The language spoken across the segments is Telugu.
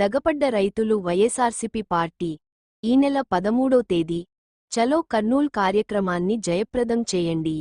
దగపడ్డ రైతులు వైఎస్ఆర్సిపి పార్టీ ఈ నెల పదమూడో తేదీ. చలో కర్నూల్ కార్యక్రమాన్ని జయప్రదం చేయండి.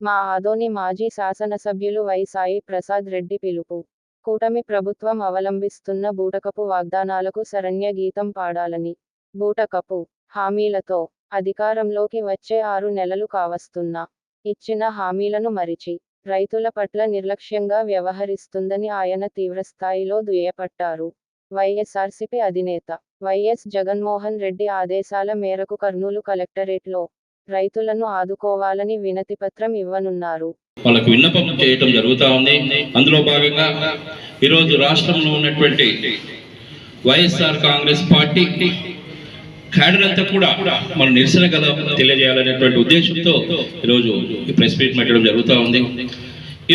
మా ఆదోని మాజీ శాసనసభ్యులు వై సాయి ప్రసాద్ రెడ్డి పిలుపు. కూటమి ప్రభుత్వం అవలంబిస్తున్న బూటకపు వాగ్దానాలకు శరణ్య గీతం పాడాలని. బూటకపు హామీలతో అధికారంలోకి వచ్చే ఆరు నెలలు కావస్తున్నా. ఇచ్చిన హామీలను మరిచి రైతుల పట్ల నిర్లక్ష్యంగా వ్యవహరిస్తుందని ఆయన తీవ్రస్థాయిలో దుయ్యపట్టారు. వైఎస్ఆర్సీపీ అధినేత వైఎస్ జగన్మోహన్ రెడ్డి ఆదేశాల మేరకు కర్నూలు కలెక్టరేట్లో రైతులను ఆదుకోవాలని వినతిపత్రం ఇవ్వనున్నారు. వాళ్ళకు విన్నపం చేయటం జరుగుతూ ఉంది. అందులో భాగంగా ఈరోజు రాష్ట్రంలో ఉన్నటువంటి వైఎస్ఆర్ కాంగ్రెస్ పార్టీ క్యాడర్ అంతా కూడా మనం నిరసన కథ తెలియజేయాలనేటువంటి ఉద్దేశంతో ఈరోజు ఈ ప్రెస్ మీట్ పెట్టడం జరుగుతూ ఉంది. ఈ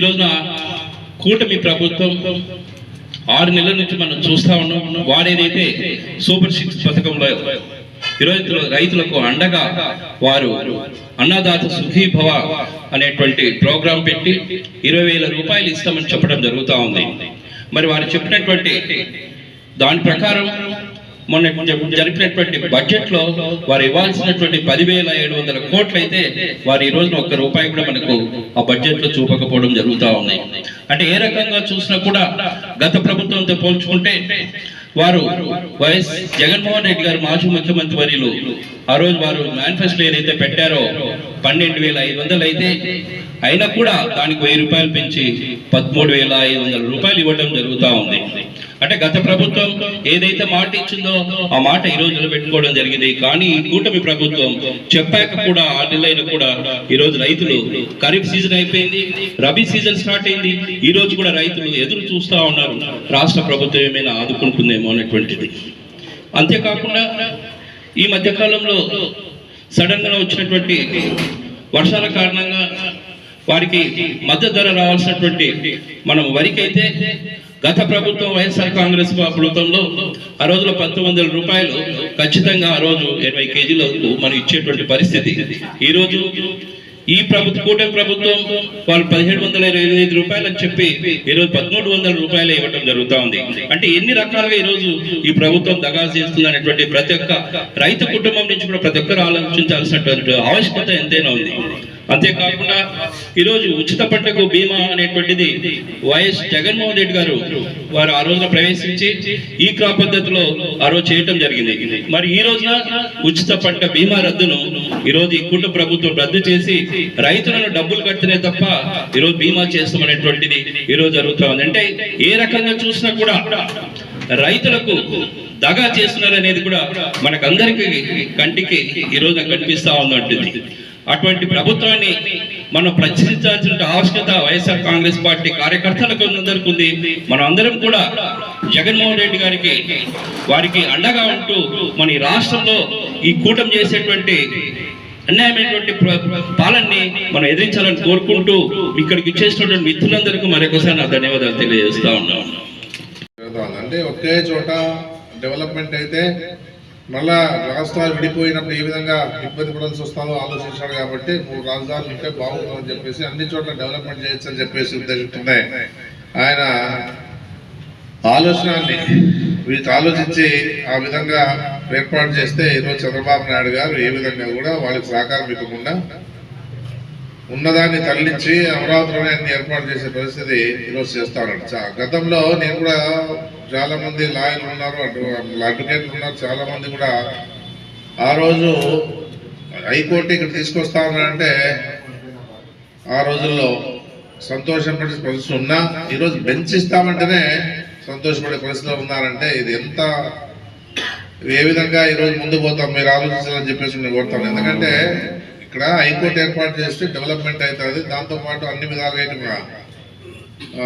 కూటమి ప్రభుత్వం ఆరు నెలల నుంచి మనం చూస్తా ఉన్నాం. వాడేదైతే సూపర్ సిక్స్ పథకంలో ఈరోజు రైతులకు అండగా వారు అన్నదాత సుఖీ భవ అనేటువంటి ప్రోగ్రాం పెట్టి ఇరవై వేల రూపాయలు ఇస్తామని చెప్పడం జరుగుతూ ఉంది. మరి వారు చెప్పినటువంటి దాని ప్రకారం మొన్న జరిపినటువంటి బడ్జెట్లో వారు ఇవ్వాల్సినటువంటి పదివేల ఏడు వందల కోట్లు అయితే వారు ఈ రోజున ఒక్క రూపాయి కూడా మనకు ఆ బడ్జెట్లో చూపకపోవడం జరుగుతూ ఉంది. అంటే ఏ రకంగా చూసినా కూడా గత ప్రభుత్వంతో పోల్చుకుంటే వారు వైఎస్ జగన్మోహన్ రెడ్డి గారు మాజీ ముఖ్యమంత్రి వర్యులు ఆ రోజు వారు మేనిఫెస్టో ఏదైతే పెట్టారో పన్నెండు వేల ఐదు వందలు అయితే అయినా కూడా దానికి వెయ్యి రూపాయలు పెంచి పదమూడు వేల ఐదు వందల రూపాయలు ఇవ్వడం జరుగుతూ ఉంది. అంటే గత ప్రభుత్వం ఏదైతే మాట ఇచ్చిందో ఆ మాట ఈ రోజు నిలబెట్టుకోవడం జరిగింది. కానీ కూటమి ప్రభుత్వం చెప్పాక కూడా ఆ నెలైన కూడా ఈ రోజు రైతులు ఖరీఫ్ సీజన్ అయిపోయింది రబీ సీజన్ స్టార్ట్ అయింది. ఈ రోజు కూడా రైతులు ఎదురు చూస్తా ఉన్నారు. రాష్ట్ర ప్రభుత్వం ఏమైనా ఆదుకుంటుందేమో అనేటువంటిది. అంతేకాకుండా ఈ మధ్య కాలంలో సడన్గా వచ్చినటువంటి వర్షాల కారణంగా వారికి మద్దతు ధర రావాల్సినటువంటి మనం వరికైతే గత ప్రభుత్వం వైఎస్ఆర్ కాంగ్రెస్ ప్రభుత్వంలో ఆ రోజులో పంతొమ్మిది వందల రూపాయలు ఖచ్చితంగా ఆ రోజు ఇరవై కేజీలకు మనం ఇచ్చేటువంటి పరిస్థితి. ఈ రోజు ఈ ప్రభుత్వ కూటమి ప్రభుత్వం వాళ్ళు పదిహేడు వందల ఇరవై ఐదు రూపాయలు అని చెప్పి ఈ రోజు పదమూడు వందల రూపాయలు ఇవ్వడం జరుగుతూ ఉంది. అంటే ఎన్ని రకాలుగా ఈ రోజు ఈ ప్రభుత్వం దగా చేస్తుంది అనేటువంటి ప్రతి ఒక్క రైతు కుటుంబం నుంచి కూడా ప్రతి ఒక్కరు ఆలోచించాల్సినటువంటి ఆవశ్యకత ఎంతైనా ఉంది. అంతేకాకుండా ఈరోజు ఉచిత పంటకు బీమా అనేటువంటిది వైఎస్ జగన్మోహన్ రెడ్డి గారు వారు ఆ రోజున ప్రవేశించి ఈ క్రాప్ పద్ధతిలో ఆ రోజు చేయటం జరిగింది. మరి ఈ రోజున ఉచిత పంట బీమా రద్దును ఈ రోజు ఈ కుటుంబ ప్రభుత్వం రద్దు చేసి రైతులను డబ్బులు కడితేనే తప్ప ఈ రోజు బీమా చేస్తామనేటువంటిది ఈ రోజు జరుగుతా ఉంది. అంటే ఏ రకంగా చూసినా కూడా రైతులకు దగా చేస్తున్నారు అనేది కూడా మనకందరికీ కంటికి ఈ రోజు కనిపిస్తా ఉందంటుంది. అటువంటి ప్రభుత్వాన్ని మనం ప్రశ్నించాల్సిన ఆవశ్యకత వైఎస్ఆర్ కాంగ్రెస్ పార్టీ కార్యకర్తలకు ఉంది మనం అందరం కూడా జగన్మోహన్ రెడ్డి గారికి వారికి అండగా ఉంటూ మన ఈ రాష్ట్రంలో ఈ కూటమి చేసేటువంటి అన్యాయమైనటువంటి ప్ర- పాలనని మనం ఎదిరించాలని కోరుకుంటూ ఇక్కడికి ఇచ్చేసినటువంటి మిత్రులందరికీ మరొకసారి నా ధన్యవాదాలు తెలియజేస్తా ఉన్నాను. అంటే ఒకే చోట డెవలప్మెంట్ అయితే మళ్ళా రాష్ట్రాలు విడిపోయినప్పుడు ఏ విధంగా ఇబ్బంది పడాల్సి వస్తుందో ఆలోచించాడు కాబట్టి మూడు రాజధానులు ఉంటే బాగుంటుందని చెప్పేసి అన్ని చోట్ల డెవలప్మెంట్ చేయొచ్చు అని చెప్పేసి ఉద్దేశంతోనే ఆయన ఆలోచనని వీటి ఆలోచించి ఆ విధంగా ఏర్పాటు చేస్తే ఈరోజు చంద్రబాబు నాయుడు గారు ఏ విధంగా కూడా వాళ్ళకి సహకారం ఇవ్వకుండా ఉన్నదాన్ని తరలించి అమరావతిలోనే అన్ని ఏర్పాటు చేసే పరిస్థితి ఈరోజు చేస్తాడు గతంలో నేను కూడా చాలా మంది లాయర్లు ఉన్నారు అటు అడ్వకేట్లు ఉన్నారు చాలా మంది కూడా ఆ రోజు హైకోర్టు ఇక్కడ తీసుకొస్తా ఉన్నారంటే ఆ రోజుల్లో సంతోషపడే పరిస్థితి ఉన్నా ఈరోజు బెంచ్ ఇస్తామంటేనే సంతోషపడే పరిస్థితిలో ఉన్నారంటే ఇది ఎంత ఏ విధంగా ఈరోజు ముందు పోతాం మీరు ఆలోచించాలని చెప్పేసి నేను కోరుతాను. ఎందుకంటే ఇక్కడ హైకోర్టు ఏర్పాటు చేస్తే డెవలప్మెంట్ అవుతుంది దాంతోపాటు అన్ని విధాలుగా ఇక్కడ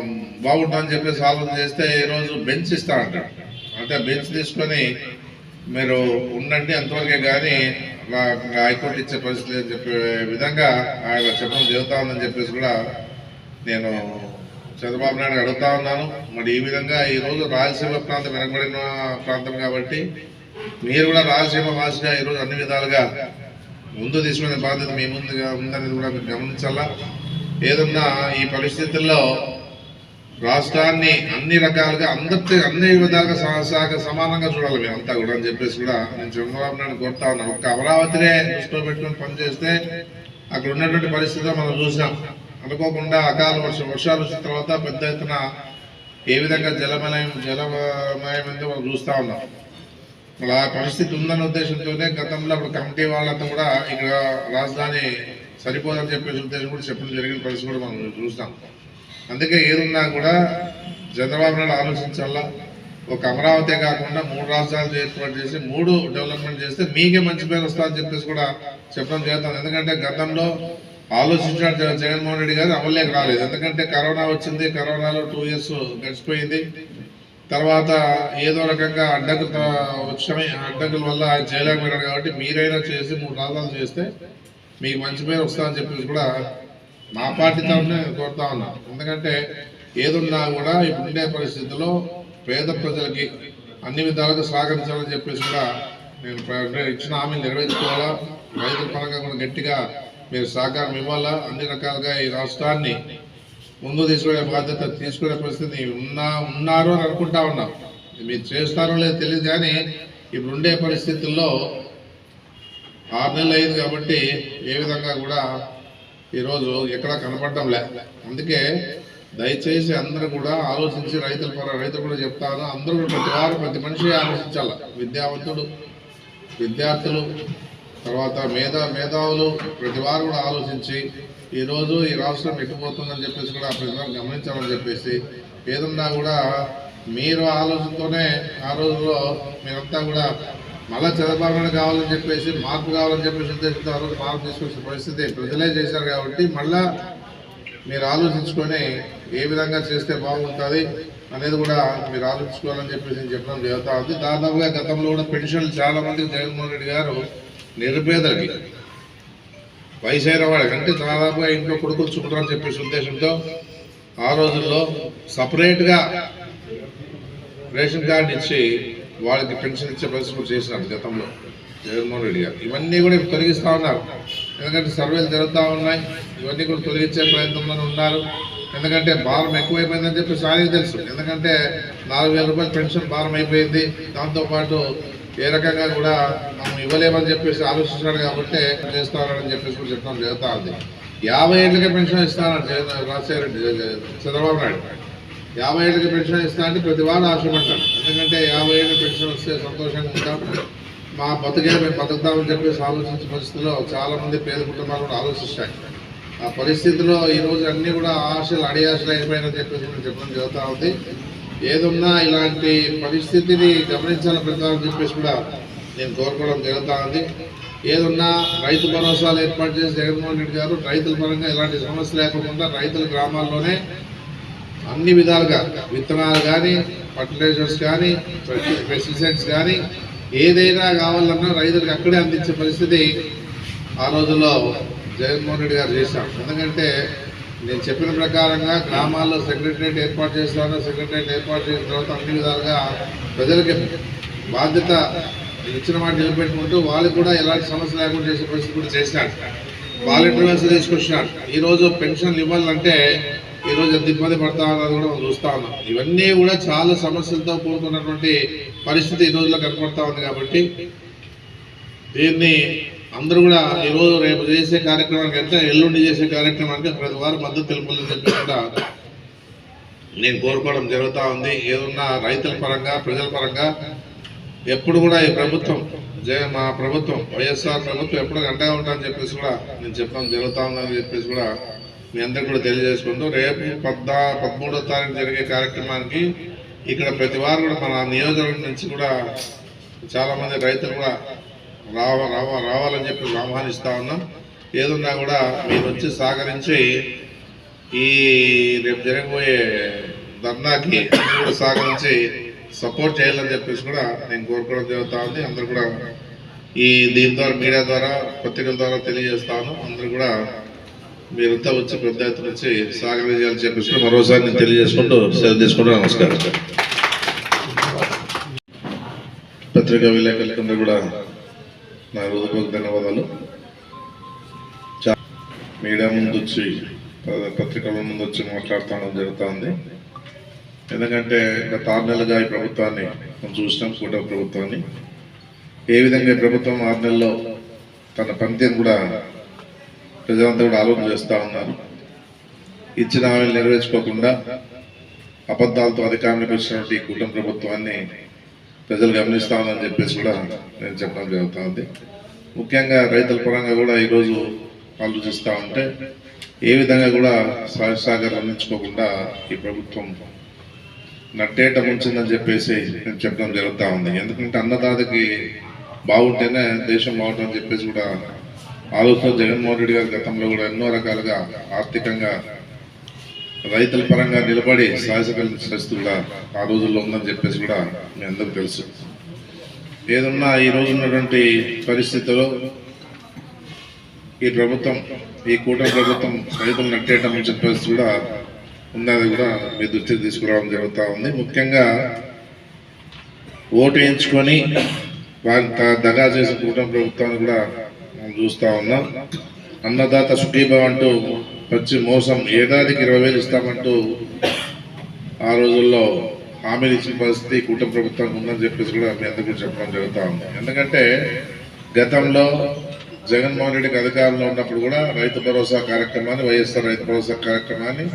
అని బాగుంటుందని చెప్పేసి ఆలోచన చేస్తే ఈరోజు బెంచ్ ఇస్తా అంటారు. అంటే బెంచ్ తీసుకొని మీరు ఉండండి అంతవరకే కానీ హైకోర్టు ఇచ్చే పరిస్థితి అని చెప్పే విధంగా ఆయన చెప్పడం చెబుతా ఉందని చెప్పేసి కూడా నేను చంద్రబాబు నాయుడు అడుగుతా ఉన్నాను. మరి ఈ విధంగా ఈ రోజు రాయలసీమ ప్రాంతం వెనకబడిన ప్రాంతం కాబట్టి మీరు కూడా రాయలసీమ వాసిగా ఈరోజు అన్ని విధాలుగా ముందు తీసుకునే బాధ్యత మీ ముందుగా ఉందనేది కూడా మీరు గమనించాలా? ఏదన్నా ఈ పరిస్థితుల్లో రాష్ట్రాన్ని అన్ని రకాలుగా అందరి అన్ని విధాలుగా సమానంగా చూడాలి మేము అంతా కూడా అని చెప్పేసి కూడా నేను చంద్రబాబు నాయుడు కోరుతా ఉన్నాను. ఒక్క అమరావతినే దృష్టిలో పెట్టుకుని పనిచేస్తే అక్కడ ఉన్నటువంటి పరిస్థితులు మనం చూసాం. అనుకోకుండా అకాల వర్షం వర్షాలు వచ్చిన తర్వాత పెద్ద ఎత్తున ఏ విధంగా జలమయం జలమయమైందో మనం చూస్తా ఉన్నాం. అలా పరిస్థితి ఉందన్న ఉద్దేశంతోనే గతంలో అప్పుడు కమిటీ వాళ్ళంతా కూడా ఇక్కడ రాజధాని సరిపోదని చెప్పేసి ఉద్దేశం కూడా చెప్పడం జరిగిన పరిస్థితి కూడా మనం చూస్తాం. అందుకే ఏదున్నా కూడా చంద్రబాబు నాయుడు ఆలోచించాలా? ఒక అమరావతి కాకుండా మూడు రాష్ట్రాలు ఏర్పాటు చేసి మూడు డెవలప్మెంట్ చేస్తే మీకే మంచి పేరు వస్తుందని చెప్పేసి కూడా చెప్పడం చేస్తాం ఎందుకంటే గతంలో ఆలోచించాడు జగన్మోహన్ రెడ్డి గారు అమల్లోకి రాలేదు. ఎందుకంటే కరోనా వచ్చింది కరోనాలో టూ ఇయర్స్ గడిచిపోయింది. తర్వాత ఏదో రకంగా అడ్డంకులు వచ్చాయి అడ్డంకుల వల్ల ఆయన కాబట్టి మీరైనా చేసి మూడు రాజాలు చేస్తే మీకు మంచి పేరు వస్తుందని చెప్పేసి కూడా మా పార్టీ తరఫున నేను కోరుతా ఉన్నాను ఎందుకంటే ఏదున్నా కూడా ఇప్పుడు ఉండే పరిస్థితుల్లో పేద ప్రజలకి అన్ని విధాలుగా సహకరించాలని చెప్పేసి కూడా నేను ఇచ్చిన హామీలు నెరవేర్చుకోవాలా? రైతుల పరంగా కూడా గట్టిగా మీరు సహకారం ఇవ్వాలా? అన్ని రకాలుగా ఈ రాష్ట్రాన్ని ముందు తీసుకునే బాధ్యత తీసుకునే పరిస్థితి ఉన్నా ఉన్నారు అని అనుకుంటా ఉన్నాం. మీరు చేస్తారో లేదో తెలియదు కానీ ఇప్పుడు ఉండే పరిస్థితుల్లో ఆరు నెలలు అయింది కాబట్టి ఏ విధంగా కూడా ఈరోజు ఎక్కడ కనపడడం లే. అందుకే దయచేసి అందరూ కూడా ఆలోచించి రైతుల పర రైతులు కూడా చెప్తాను అందరూ ప్రతి వారు ప్రతి మనిషి ఆలోచించాల. విద్యావంతుడు విద్యార్థులు తర్వాత మేధా మేధావులు ప్రతి వారు కూడా ఆలోచించి ఈరోజు ఈ రాష్ట్రం ఎట్టుపోతుందని చెప్పేసి కూడా ప్రతి వారు గమనించాలని చెప్పేసి ఏదన్నా కూడా మీరు ఆలోచనతోనే ఆ రోజుల్లో మీరంతా కూడా మళ్ళా చంద్రబాబు కావాలని చెప్పేసి మార్పు కావాలని చెప్పేసి ఉద్దేశంతో ఆ రోజు మార్పు తీసుకొచ్చిన పరిస్థితి ప్రజలే చేశారు కాబట్టి మళ్ళా మీరు ఆలోచించుకొని ఏ విధంగా చేస్తే బాగుంటుంది అనేది కూడా మీరు ఆలోచించుకోవాలని చెప్పేసి నేను చెప్పడం జరుగుతా ఉంది. దాదాపుగా గతంలో కూడా పెన్షన్లు చాలామందికి జగన్మోహన్ రెడ్డి గారు నిరుపేదలకి వయసు అయిన వాళ్ళకి అంటే దాదాపుగా ఇంట్లో కొడుకులు చుట్టరని చెప్పేసి ఉద్దేశంతో ఆ రోజుల్లో సపరేట్గా రేషన్ కార్డు ఇచ్చి వాళ్ళకి పెన్షన్ ఇచ్చే పరిస్థితి చేసినారు గతంలో. జగన్మోహన్ రెడ్డి గారు. ఇవన్నీ కూడా తొలగిస్తూ ఉన్నారు. ఎందుకంటే సర్వేలు జరుగుతూ ఉన్నాయి. ఇవన్నీ కూడా తొలగించే ప్రయత్నంలో ఉన్నారు. ఎందుకంటే భారం ఎక్కువైపోయిందని చెప్పి ఆయనకి తెలుసు. ఎందుకంటే నాలుగు వేల రూపాయల పెన్షన్ భారం అయిపోయింది. దాంతోపాటు ఏ రకంగా కూడా మనం ఇవ్వలేమని చెప్పేసి ఆలోచించాడు కాబట్టి చేస్తారని చెప్పేసి కూడా చెప్పడం జరుగుతూ ఉంది యాభై ఏళ్ళకే పెన్షన్ ఇస్తానని రాజశేఖర రెడ్డి చంద్రబాబు నాయుడు. యాభై ఏళ్ళకి పెన్షన్ ఇస్తా అంటే ప్రతి వాడు ఆశపడ్డారు ఎందుకంటే యాభై ఏళ్ళకి పెన్షన్ వస్తే సంతోషంగా ఉంటాం. మా బతుకే మేము బతుకుతామని చెప్పేసి ఆలోచించే పరిస్థితుల్లో చాలామంది పేద కుటుంబాలు కూడా ఆలోచిస్తాయి. ఆ పరిస్థితిలో ఈరోజు అన్నీ అన్ని కూడా ఆశలు అడి ఆశలు అయిపోయినని చెప్పేసి నేను చెప్పడం జరుగుతూ ఉంది. ఏదున్నా ఇలాంటి పరిస్థితిని గమనించాలని పెడతామని చెప్పేసి కూడా నేను కోరుకోవడం జరుగుతూ ఉంది. ఏదున్నా రైతు భరోసాలు ఏర్పాటు చేసి జగన్మోహన్ రెడ్డి గారు రైతుల పరంగా ఎలాంటి సమస్య లేకుండా రైతుల గ్రామాల్లోనే అన్ని విధాలుగా విత్తనాలు కానీ ఫర్టిలైజర్స్ కానీ పెస్టిసైడ్స్ కానీ ఏదైనా కావాలన్నా రైతులకు అక్కడే అందించే పరిస్థితి ఆ రోజుల్లో జగన్మోహన్ రెడ్డి గారు చేశాం ఎందుకంటే నేను చెప్పిన ప్రకారంగా గ్రామాల్లో సెక్రటరేట్ ఏర్పాటు చేస్తాను సెక్రటరేట్ ఏర్పాటు చేసిన తర్వాత అన్ని విధాలుగా ప్రజలకి బాధ్యత ఇచ్చిన మాట నిలబెట్టుకుంటూ వాళ్ళకి కూడా ఎలాంటి సమస్య లేకుండా చేసే పరిస్థితి కూడా చేసినాడు వాలంటీర్ వ్యవస్థ తీసుకొచ్చినాడు ఈరోజు పెన్షన్లు ఇవ్వాలంటే ఈరోజు ఎంత ఇబ్బంది పడతా ఉన్నది కూడా మనం చూస్తా ఉన్నాం. ఇవన్నీ కూడా చాలా సమస్యలతో కూడుకున్నటువంటి పరిస్థితి ఈ రోజుల్లో కనపడతా ఉంది కాబట్టి దీన్ని అందరూ కూడా ఈరోజు రేపు చేసే కార్యక్రమానికి ఎంత ఎల్లుండి చేసే కార్యక్రమానికి ప్రతి వారు మద్దతు తెలుపాలని చెప్పి కూడా నేను కోరుకోవడం జరుగుతూ ఉంది. ఏదన్నా రైతుల పరంగా ప్రజల పరంగా ఎప్పుడు కూడా ఈ ప్రభుత్వం జగన్ మా ప్రభుత్వం వైఎస్ఆర్ ప్రభుత్వం ఎప్పుడు అండగా ఉంటామని చెప్పేసి కూడా నేను చెప్పడం జరుగుతూ ఉందని చెప్పేసి కూడా మీ అందరికీ కూడా తెలియజేసుకుంటూ రేపు పద్నా పదమూడో తారీఖు జరిగే కార్యక్రమానికి ఇక్కడ ప్రతి వారు కూడా మన నియోజకవర్గం నుంచి కూడా చాలామంది రైతులు కూడా రావ రావ రావాలని చెప్పి ఆహ్వానిస్తూ ఉన్నాం. ఏదున్నా కూడా మీరు వచ్చి సహకరించి ఈ రేపు జరగబోయే ధర్నాకి కూడా సహకరించి సపోర్ట్ చేయాలని చెప్పేసి కూడా నేను కోరుకోవడం జరుగుతూ ఉంది. అందరూ కూడా ఈ దీని ద్వారా మీడియా ద్వారా పత్రికల ద్వారా తెలియజేస్తాను అందరూ కూడా మీరంతా వచ్చి పెద్ద ఎత్తున వచ్చి సహకరించాలని చెప్పేసి మరోసారి నేను తెలియజేసుకుంటూ సెలవు తీసుకుంటూ నమస్కారం. పత్రికా విలేకరులందరూ కూడా నా హృదయపూర్వక ధన్యవాదాలు. మీడియా ముందు వచ్చి పత్రికల ముందు వచ్చి మాట్లాడుతాను జరుగుతూ ఉంది ఎందుకంటే గత ఆరు నెలలుగా ఈ ప్రభుత్వాన్ని మనం చూసినాం కూటమి ప్రభుత్వాన్ని. ఏ విధంగా ఈ ప్రభుత్వం ఆరు నెలల్లో తన పనితీరు కూడా ప్రజలంతా కూడా ఆలోచన చేస్తూ ఉన్నారు. ఇచ్చిన హామీలు నెరవేర్చుకోకుండా అబద్ధాలతో అధికారంలోకి వచ్చినటువంటి ఈ కూటమి ప్రభుత్వాన్ని ప్రజలు గమనిస్తా ఉందని చెప్పేసి కూడా నేను చెప్పడం జరుగుతూ ఉంది. ముఖ్యంగా రైతుల పరంగా కూడా ఈరోజు ఆలోచిస్తూ ఉంటే ఏ విధంగా కూడా సహాయ అందించుకోకుండా ఈ ప్రభుత్వం నట్టేట ముంచిందని చెప్పేసి నేను చెప్పడం జరుగుతూ ఉంది. ఎందుకంటే అన్నదాతకి బాగుంటేనే దేశం బాగుంటుందని చెప్పేసి కూడా ఆలోచన జగన్మోహన్ రెడ్డి గారు గతంలో కూడా ఎన్నో రకాలుగా ఆర్థికంగా రైతుల పరంగా నిలబడి సాహసకరణ పరిస్థితి కూడా ఆ రోజుల్లో ఉందని చెప్పేసి కూడా మీ అందరికీ తెలుసు. ఏదన్నా ఈ రోజు ఉన్నటువంటి పరిస్థితుల్లో ఈ ప్రభుత్వం ఈ కూటమి ప్రభుత్వం రైతులు నట్టేయటం చెప్పేసి కూడా ఉన్నది కూడా మీ దృష్టికి తీసుకురావడం జరుగుతూ ఉంది. ముఖ్యంగా ఓటు వేయించుకొని వారి దగా చేసిన కూటమి ప్రభుత్వాన్ని కూడా మనం చూస్తూ ఉన్నాం. అన్నదాత సుఖీభావ అంటూ వచ్చి మోసం ఏడాదికి ఇరవై వేలు ఇస్తామంటూ ఆ రోజుల్లో హామీలు ఇచ్చిన పరిస్థితి కూటమి ప్రభుత్వం ఉందని చెప్పేసి కూడా మీ అందరికీ చెప్పడం జరుగుతూ ఉంది. ఎందుకంటే గతంలో జగన్మోహన్ రెడ్డికి అధికారంలో ఉన్నప్పుడు కూడా రైతు భరోసా కార్యక్రమాన్ని వైఎస్ఆర్ రైతు భరోసా కార్యక్రమాన్ని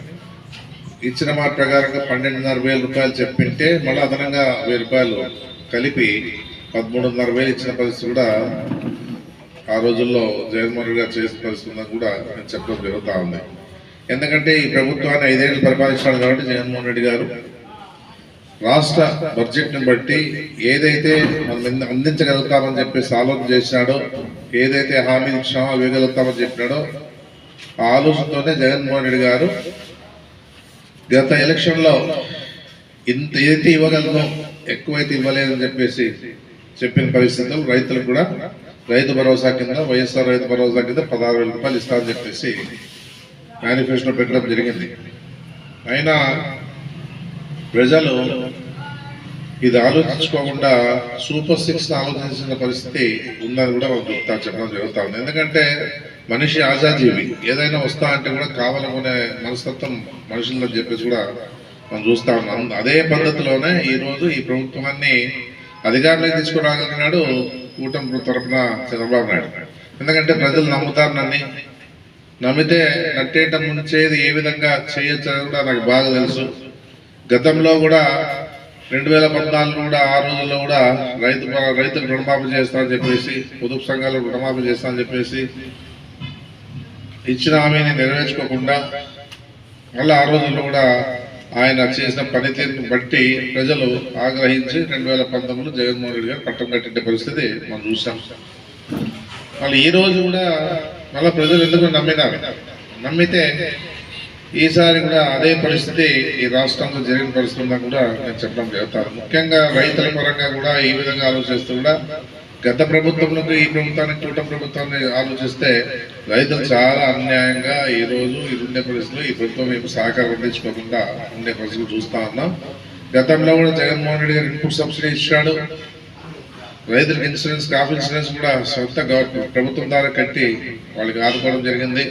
ఇచ్చిన మాట ప్రకారంగా పన్నెండున్నర వేల రూపాయలు చెప్పింటే మళ్ళీ అదనంగా వెయ్యి రూపాయలు కలిపి పదమూడున్నర వేలు ఇచ్చిన పరిస్థితి కూడా ఆ రోజుల్లో జగన్మోహన్ గారు చేసిన పరిస్థితి కూడా నేను చెప్పడం జరుగుతూ ఉంది. ఎందుకంటే ఈ ప్రభుత్వాన్ని ఐదేళ్ళు పరిపాలించాడు కాబట్టి జగన్మోహన్ రెడ్డి గారు రాష్ట్ర బడ్జెట్ని బట్టి ఏదైతే మనం అందించగలుగుతామని చెప్పేసి ఆలోచన చేసినాడో ఏదైతే హామీ ఇచ్చామో ఇవ్వగలుగుతామని చెప్పినాడో ఆ ఆలోచనతోనే జగన్మోహన్ రెడ్డి గారు గత ఎలక్షన్లో ఇంత ఏదైతే ఇవ్వగలను ఎక్కువైతే ఇవ్వలేదని చెప్పేసి చెప్పిన పరిస్థితుల్లో రైతులకు కూడా రైతు భరోసా కింద వైఎస్ఆర్ రైతు భరోసా కింద పదహారు వేల రూపాయలు ఇస్తామని చెప్పేసి మేనిఫెస్టో పెట్టడం జరిగింది. అయినా ప్రజలు ఇది ఆలోచించుకోకుండా సూపర్ సిక్స్ ఆలోచించిన పరిస్థితి ఉందని కూడా మనం చెప్తా చెప్పడం జరుగుతూ ఉంది. ఎందుకంటే మనిషి ఆజాజీవి ఏదైనా వస్తా అంటే కూడా కావాలనుకునే మనస్తత్వం మనుషుల్లో చెప్పేసి కూడా మనం చూస్తా ఉన్నాం. అదే పద్ధతిలోనే ఈ రోజు ఈ ప్రభుత్వాన్ని అధికారంలోకి తీసుకురాగలిగినాడు కూటమి తరపున చంద్రబాబు నాయుడు. ఎందుకంటే ప్రజలు నమ్ముతారు నన్ను నమ్మితే నట్టేట ముంచేది ఏ విధంగా చేయొచ్చు కూడా నాకు బాగా తెలుసు. గతంలో కూడా రెండు వేల పద్నాలుగు కూడా ఆ రోజుల్లో కూడా రైతు రైతులు రుణమాఫీ చేస్తామని చెప్పేసి పొదుపు సంఘాలు రుణమాఫీ చేస్తానని చెప్పేసి ఇచ్చిన హామీని నెరవేర్చుకోకుండా మళ్ళీ ఆ రోజుల్లో కూడా ఆయన చేసిన పనితీరుని బట్టి ప్రజలు ఆగ్రహించి రెండు వేల పంతొమ్మిదిలో జగన్మోహన్ రెడ్డి గారు పట్టం కట్టిన పరిస్థితి మనం చూసాం. మళ్ళీ ఈ రోజు కూడా మళ్ళీ ప్రజలు ఎందుకు నమ్మినారు నమ్మితే ఈసారి కూడా అదే పరిస్థితి ఈ రాష్ట్రంలో జరిగిన పరిస్థితి కూడా నేను చెప్పడం జరుగుతాను. ముఖ్యంగా రైతుల పరంగా కూడా ఈ విధంగా ఆలోచిస్తూ కూడా గత ప్రభుత్వంలో ఈ ప్రభుత్వానికి కూట ప్రభుత్వాన్ని ఆలోచిస్తే రైతులు చాలా అన్యాయంగా ఈ రోజు ఈ ఉండే పరిస్థితులు ఈ ప్రభుత్వం ఏమి సహకారం అందించుకోకుండా ఉండే పరిస్థితులు చూస్తా ఉన్నాం. గతంలో కూడా జగన్మోహన్ రెడ్డి గారు ఇన్పుట్ సబ్సిడీ ఇచ్చాడు. రైతులకు ఇన్సూరెన్స్ క్రాప్ ఇన్సూరెన్స్ కూడా సొంత గవర్నమెంట్ ప్రభుత్వం ద్వారా కట్టి వాళ్ళకి ఆదుకోవడం జరిగింది.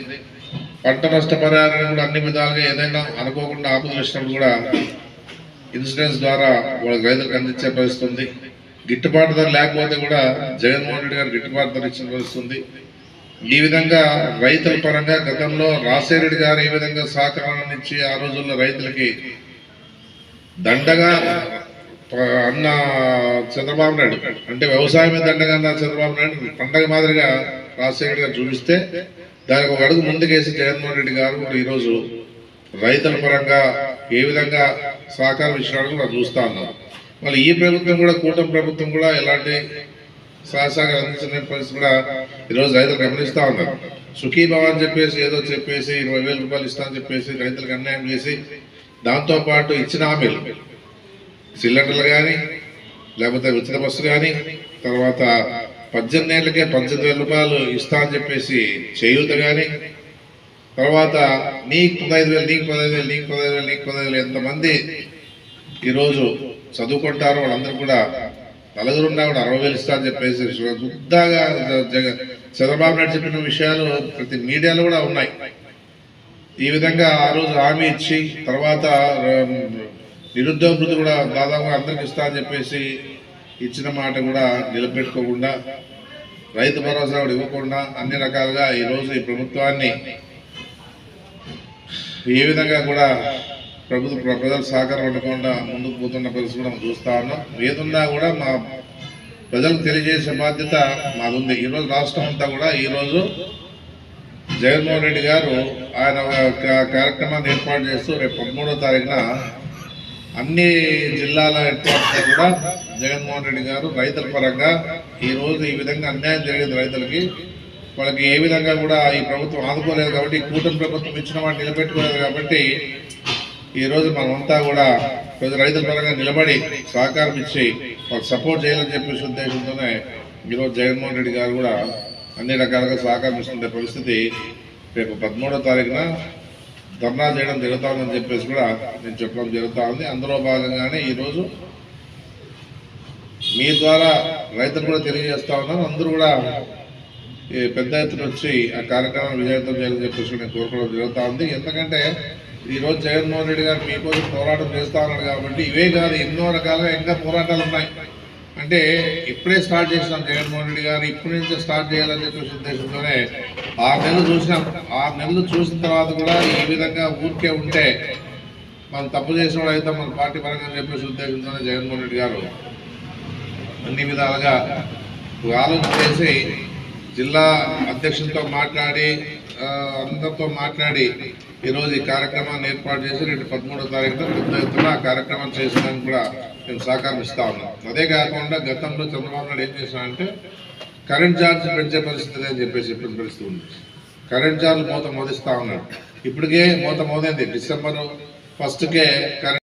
పంట నష్టపరిహారం కూడా అన్ని విధాలుగా ఏదైనా అనుకోకుండా ఆపదలు వచ్చినప్పుడు కూడా ఇన్సూరెన్స్ ద్వారా వాళ్ళకి రైతులకు అందించే పరిస్థితి ఉంది. గిట్టుబాటు ధర లేకపోతే కూడా జగన్మోహన్ రెడ్డి గారు గిట్టుబాటు ధర ఇచ్చిన వస్తుంది ఈ విధంగా రైతుల పరంగా గతంలో రాసేరెడ్డి గారు ఏ విధంగా సహకారాన్ని ఇచ్చి ఆ రోజుల్లో రైతులకి దండగా అన్న చంద్రబాబు నాయుడు అంటే వ్యవసాయమే దండగా అన్న చంద్రబాబు నాయుడు పండగ మాదిరిగా రాజశేఖర్ గారు చూపిస్తే దానికి ఒక అడుగు ముందుకేసి జగన్మోహన్ రెడ్డి గారు ఈరోజు రైతుల పరంగా ఏ విధంగా సహకారం ఇచ్చినాడు కూడా చూస్తా ఉన్నాం మళ్ళీ ఈ ప్రభుత్వం కూడా కూటమి ప్రభుత్వం కూడా ఎలాంటి సహసహకారం అందించిన పరిస్థితి కూడా ఈరోజు రైతులు గమనిస్తూ ఉన్నారు. సుఖీభావ అని చెప్పేసి ఏదో చెప్పేసి ఇరవై వేల రూపాయలు ఇస్తామని చెప్పేసి రైతులకు అన్యాయం చేసి దాంతోపాటు ఇచ్చిన హామీలు. సిలిండర్లు కానీ లేకపోతే ఉచిత బస్సు కానీ తర్వాత పద్దెనిమిది ఏళ్ళకే పద్దెనిమిది వేల రూపాయలు ఇస్తా అని చెప్పేసి చేయూత కానీ తర్వాత నీకు పదహైదు వేలు నీకు పదహైదు వేలు నీకు పదహైదు వేలు నీకు పదహైదు వేలు ఎంతమంది ఈరోజు చదువుకుంటారు వాళ్ళందరూ కూడా నలుగురున్నా కూడా అరవై వేలు ఇస్తా అని చెప్పేసి వృద్ధాగా జగన్ చంద్రబాబు నాయుడు చెప్పిన విషయాలు ప్రతి మీడియాలో కూడా ఉన్నాయి. ఈ విధంగా ఆ రోజు హామీ ఇచ్చి తర్వాత నిరుద్యోగ వృత్తి కూడా దాదాపుగా అందరికి ఇస్తా అని చెప్పేసి ఇచ్చిన మాట కూడా నిలబెట్టుకోకుండా రైతు భరోసా కూడా ఇవ్వకుండా అన్ని రకాలుగా ఈరోజు ఈ ప్రభుత్వాన్ని ఏ విధంగా కూడా ప్రభుత్వ ప్ర- ప్రజల సహకారం ఉండకుండా ముందుకు పోతున్న పరిస్థితి మనం చూస్తా ఉన్నాం. ఏదున్నా కూడా మా ప్రజలకు తెలియజేసే బాధ్యత మాదుంది ఈరోజు రాష్ట్రం అంతా కూడా ఈరోజు జగన్మోహన్ రెడ్డి గారు ఆయన కార్యక్రమాన్ని ఏర్పాటు చేస్తూ రేపు పదమూడో తారీఖున అన్ని జిల్లాల ఏర్పాటులో కూడా జగన్మోహన్ రెడ్డి గారు రైతుల పరంగా ఈరోజు ఈ విధంగా అన్యాయం జరిగింది రైతులకి. వాళ్ళకి ఏ విధంగా కూడా ఈ ప్రభుత్వం ఆదుకోలేదు కాబట్టి కూటమి ప్రభుత్వం ఇచ్చిన వాటిని నిలబెట్టుకోలేదు కాబట్టి ఈరోజు మనమంతా కూడా ప్రతి రైతుల పరంగా నిలబడి సహకారం ఇచ్చి వాళ్ళకి సపోర్ట్ చేయాలని చెప్పేసి ఉద్దేశంతోనే ఈరోజు జగన్మోహన్ రెడ్డి గారు కూడా అన్ని రకాలుగా సహకారం ఇస్తున్న పరిస్థితి రేపు పదమూడో తారీఖున ధర్నా చేయడం జరుగుతుందని చెప్పేసి కూడా నేను చెప్పడం జరుగుతూ ఉంది. అందులో భాగంగానే ఈరోజు మీ ద్వారా రైతులు కూడా తెలియజేస్తా ఉన్నాను. అందరూ కూడా ఈ పెద్ద ఎత్తున వచ్చి ఆ కార్యక్రమం విజయవంతం చేయాలని చెప్పేసి నేను కోరుకోవడం జరుగుతూ ఉంది. ఎందుకంటే ఈ రోజు జగన్మోహన్ రెడ్డి గారు మీకోసం పోరాటం చేస్తా ఉన్నారు కాబట్టి ఇవే కాదు ఎన్నో రకాలుగా ఇంకా పోరాటాలు ఉన్నాయి. అంటే ఇప్పుడే స్టార్ట్ చేసినాం జగన్మోహన్ రెడ్డి గారు ఇప్పటి నుంచే స్టార్ట్ చేయాలని చెప్పేసి ఉద్దేశంతోనే ఆరు నెలలు చూసినాం. ఆరు నెలలు చూసిన తర్వాత కూడా ఈ విధంగా ఊరికే ఉంటే మనం తప్పు చేసిన వాడు అయితే మన పార్టీ పరంగా చెప్పేసి ఉద్దేశంతోనే జగన్మోహన్ రెడ్డి గారు అన్ని విధాలుగా ఆలోచన చేసి జిల్లా అధ్యక్షులతో మాట్లాడి అందరితో మాట్లాడి ఈరోజు ఈ కార్యక్రమాన్ని ఏర్పాటు చేసి రెండు పదమూడో తారీఖున పెద్ద ఎత్తున ఆ కార్యక్రమం చేసడానికి కూడా మేము సహకారం ఇస్తా ఉన్నాం. అదే కాకుండా గతంలో చంద్రబాబు నాయుడు ఏం చేశారంటే కరెంట్ ఛార్జ్ పెంచే పరిస్థితి అని చెప్పేసి చెప్పిన పరిస్థితి ఉంది కరెంట్ ఛార్జ్ మూత మోదిస్తా ఉన్నాడు. ఇప్పటికే మూత మోదైంది. December ఫస్ట్కే current